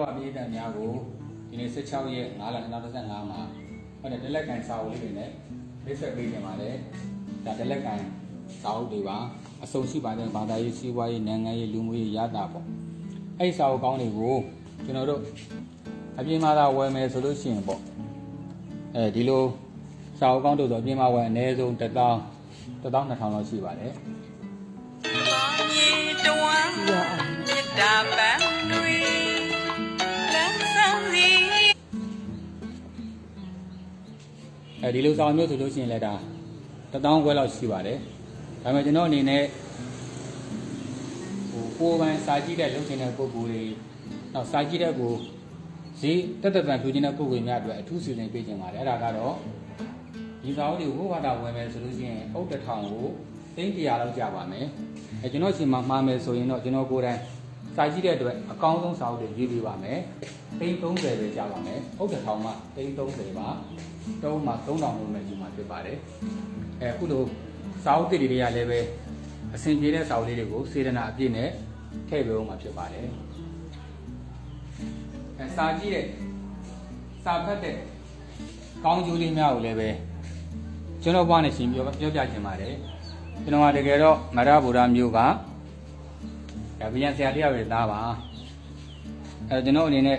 တော်အပြည့်အစုံများကိုဒီနေ့16ရက်9လ2025မှာဟောတဲ့တက်လက်ကန်စာအုပ်လေးတွေနဲ့မိတ်ဆက်ပေးနေပါတယ်ဒါတက်လက်ကန်စာအုပ်တွေပါအစုံရှိပါတယ်ဘာသာရေးစီးပွားရေးနိုင်ငံရေးလူမှုရေးရတာပေါ့အဲ့ဒီစာအုပ်ကောင်းတွေကိုကျွန်တော်တို့အပြင်မှာသာဝယ်မယ်ဆိုလို့ရှိရင်ပေါ့အဲဒီလိုစာအုပ်ကောင်းတို့ဆိုအပြင်မှာဝယ်အနည်းဆုံး1000 12000လောက်ရှိပါတယ်မြေတဝမ်းမြတ်တာပန်းတွေ အဲဒီလိုဆောင်မျိုးဆိုလို့ရှိရင်လည်းဒါတစ်တောင်းခွဲလောက်ရှိပါတယ်ဒါပေမဲ့ကျွန်တော်အနေနဲ့ဟိုကိုယ်ပိုင်စာကြည့်တဲ့လုပ်ချင်တဲ့ပုံကိုယ်တွေနောက်စာကြည့်တဲ့ကိုဈေးတက်တက်တန်ဖြူခြင်းတဲ့ပုံကိုယ်များအတွက်အထူးစီစဉ်ပေးခြင်းပါတယ်အဲ့ဒါကတော့ဒီစာအုပ်တွေကိုဘုရားတော်ဝယ်မယ်ဆိုလို့ရှိရင်အုတ်တစ်ထောင်ကိုသိန်း100လောက်ကျပါမယ်အဲကျွန်တော်ရှင်မှာမှားမယ်ဆိုရင်တော့ကျွန်တော်ကိုယ်တိုင် စာကြည့်တဲ့အတွက်အကောင်းဆုံးစာအုပ်တွေရေးပေးပါမယ်သိန်း30ပဲကျပါမယ်အုတ်တစ်ထောင်မှသိန်း30ပါတုံးမှ3000လို့ပဲယူမှာဖြစ်ပါတယ်အဲအခုလိုစာအုပ်တွေတွေကလည်းပဲအဆင်ပြေတဲ့စာအုပ်လေးတွေကိုစေတနာအပြည့်နဲ့ထည့်ပေးအောင်မှာဖြစ်ပါတယ်အဲစာကြည့်တဲ့စာဖတ်တဲ့ကောင်းကျိုးလေးများကိုလည်းပဲကျွန်တော်ဘွားနဲ့ရှင်ပြောပြောပြချင်ပါတယ်ကျွန်တော်ကတကယ်တော့မရဗုဒ္ဓမျိုးက ဒါဗျံဆရာတရားပဲသားပါအဲကျွန်တော်အနေနဲ့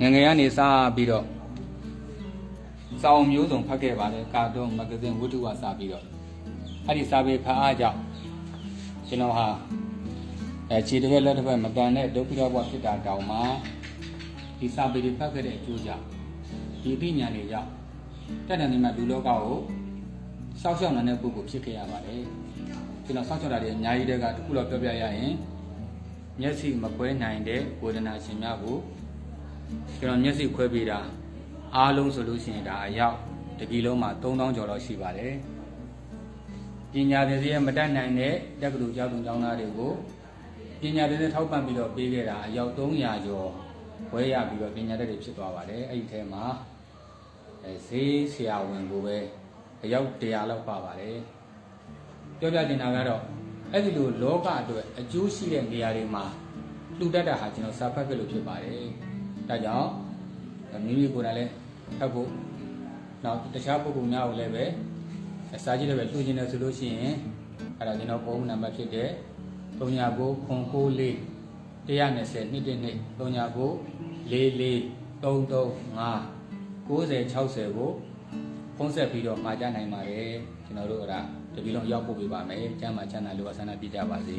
ငယ်ငယ်ကနေစပြီးတော့စာအုပ်မျိုးစုံဖတ်ခဲ့ပါတယ်ကာတွန်းမဂ္ဂဇင်းဝတ္ထုဝါစပြီးတော့အဲ့ဒီစာပေဖတ်အားကြောင့်ကျွန်တော်ဟာအဲခြေတစ်ဖက်လက်တစ်ဖက်မတန်တဲ့ဒုက္ခရောက်ဘဝဖြစ်တာတောင်မှဒီစာပေတွေဖတ်ခဲ့တဲ့အကျိုးကြောင့်ဒီပညာတွေကြောင့်တက်တဲ့နေမှာလူလောကကိုစောက်ရှောက်နေတဲ့ပုဂ္ဂိုလ်ဖြစ်ခဲ့ရပါတယ်ကျွန်တော်စောက်ရှောက်တာတွေအများကြီးတက်ကတစ်ခုတော့ပြောပြရရင် မျက်စိမကွဲနိုင်တဲ့ဝေဒနာရှင်များကိုကျွန်တော်မျက်စိခွဲပေးတာအားလုံးဆိုလို့ရှိရင်ဒါအယောက်တစ်ပြည်လုံးမှာ3000ကျော်လောက်ရှိပါတယ်ပညာသင်စီရမတတ်နိုင်တဲ့တက္ကသိုလ်ကျောင်းသူကျောင်းသားတွေကိုပညာသင်စီထောက်ပံ့ပြီးတော့ပေးခဲ့တာအယောက်300ကျော်ဝဲရပြီးတော့ပညာတတ်တွေဖြစ်သွားပါတယ်အဲ့ဒီထဲမှာအဲဈေးဆရာဝန်ကိုပဲအယောက်100လောက်ပါပါတယ်ပြောပြချင်တာကတော့ အဲ့ဒီလိုလောကအတွက်အကျိုးရှိတဲ့နေရာတွေမှာလှူတတ်တာဟာကျွန်တော်စာဖတ်ခဲ့လို့ဖြစ်ပါတယ်ဒါကြောင့်မိမိကိုယ်တိုင်လည်းဖတ်ဖို့နောက်တခြားပုဂ္ဂိုလ်များကိုလည်းပဲအစာကြီးလည်းပဲလှူခြင်းတယ်ဆိုလို့ရှိရင်အဲ့ဒါကျွန်တော်ပုံနံပါတ်ဖြစ်တဲ့39ခွန်6လေး120နှစ်တစ်နှစ်39 44 335 90 60ကိုဖုံးဆက်ပြီးတော့မှာကြနိုင်ပါတယ်ကျွန်တော်တို့အဲ့ဒါ တပီလုံးရောက်ပို့ပေးပါမယ်ကျမ်းမာချမ်းသာလို့အဆန္ဒပြကြပါစေ